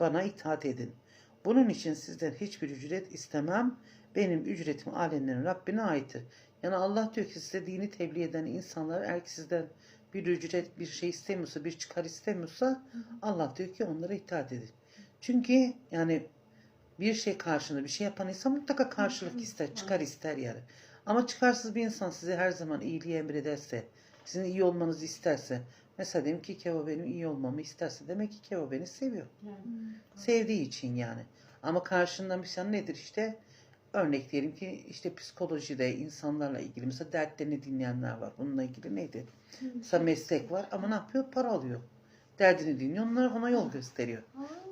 bana itaat edin. Bunun için sizden hiçbir ücret istemem. Benim ücretim alemlerin Rabbine aittir. Yani Allah diyor ki size dini tebliğ eden insanlar eğer ki sizden bir ücret bir şey istemiyorsa, bir çıkar istemiyorsa Allah diyor ki onlara itaat edin. Çünkü yani bir şey karşında bir şey yapan insan mutlaka karşılık ister, çıkar ister yani. Ama çıkarsız bir insan size her zaman iyiliği emrederse, sizin iyi olmanızı isterse, mesela diyelim ki Kevo benim iyi olmamı isterse demek ki Kevo beni seviyor. Sevdiği için yani. Ama karşında bir şey nedir işte? Örnek diyelim ki işte psikolojide insanlarla ilgili mesela dertlerini dinleyenler var. Bununla ilgili neydi? Mesela meslek var ama ne yapıyor? Para alıyor. Derdini dinliyor. Onlar ona yol gösteriyor.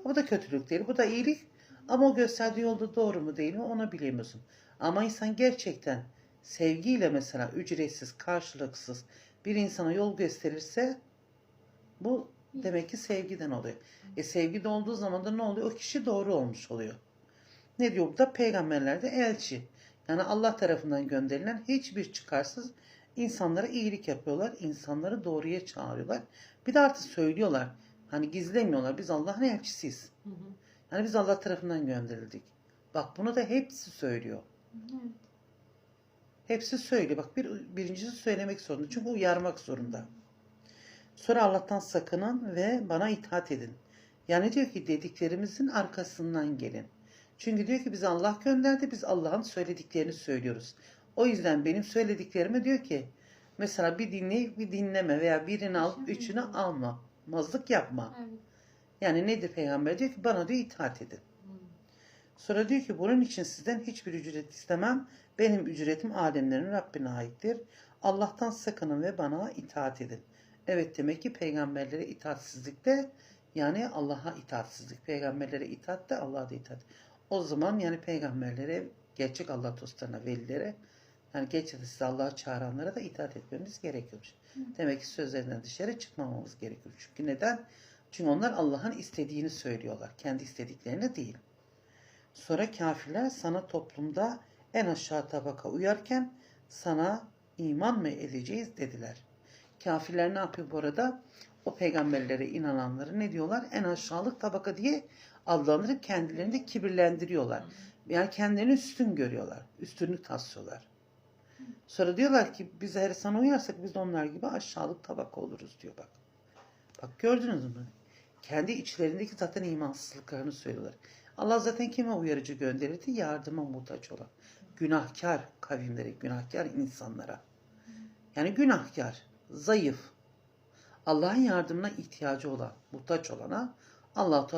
Bu da kötülük değil. Bu da iyilik. Ama o gösterdiği yolda doğru mu değil mi onu bilemiyorsun. Ama insan gerçekten sevgiyle mesela ücretsiz, karşılıksız bir insana yol gösterirse bu demek ki sevgiden oluyor. E sevgi de olduğu zaman da ne oluyor? O kişi doğru olmuş oluyor. Ne diyor burada? Peygamberler de elçi. Yani Allah tarafından gönderilen hiçbir çıkarsız insanlara iyilik yapıyorlar. insanları doğruya çağırıyorlar. Bir de artık söylüyorlar. Hani gizlemiyorlar. Biz Allah'ın elçisiyiz. Yani biz Allah tarafından gönderildik. Bak bunu da hepsi söylüyor. Hepsi söylüyor. Bak bir, birincisi söylemek zorunda. Çünkü uyarmak zorunda. Sonra Allah'tan sakının ve bana itaat edin. Yani diyor ki dediklerimizin arkasından gelin. Çünkü diyor ki bizi Allah gönderdi. Biz Allah'ın söylediklerini söylüyoruz. O yüzden benim söylediklerime diyor ki mesela bir dinleyip bir dinleme veya birini alıp üçünü alma. Mazlık yapma. Yani nedir peygamber diyor ki bana diyor itaat edin. Sonra diyor ki bunun için sizden hiçbir ücret istemem. Benim ücretim alemlerin Rabbine aittir. Allah'tan sakının ve bana itaat edin. Evet demek ki peygamberlere itaatsizlik de yani Allah'a itaatsizlik. Peygamberlere itaat de Allah'a da itaat. O zaman yani peygamberlere, gerçek Allah dostlarına, velilere yani gerçekten size Allah'a çağıranlara da itaat etmemiz gerekiyormuş. Demek ki sözlerinden dışarı çıkmamamız gerekiyor. Çünkü neden? Çünkü onlar Allah'ın istediğini söylüyorlar. Kendi istediklerini değil. Sonra kafirler sana toplumda en aşağı tabaka uyarken sana iman mı edeceğiz dediler. Kafirler ne yapıyor bu arada? O peygamberlere inananları ne diyorlar? En aşağılık tabaka diye adlandırıp kendilerini de kibirlendiriyorlar. Yani kendilerini üstün görüyorlar. Üstünlük taslıyorlar. Sonra diyorlar ki biz eğer sana uyarsak biz de onlar gibi aşağılık tabaka oluruz diyor bak. Bak gördünüz mü? Kendi içlerindeki zaten imansızlıklarını söylüyorlar. Allah zaten kime uyarıcı gönderirdi? Yardıma muhtaç olan. Günahkar kavimlere, günahkar insanlara. Yani günahkar, zayıf. Allah'ın yardımına ihtiyacı olan, muhtaç olana Allah Teala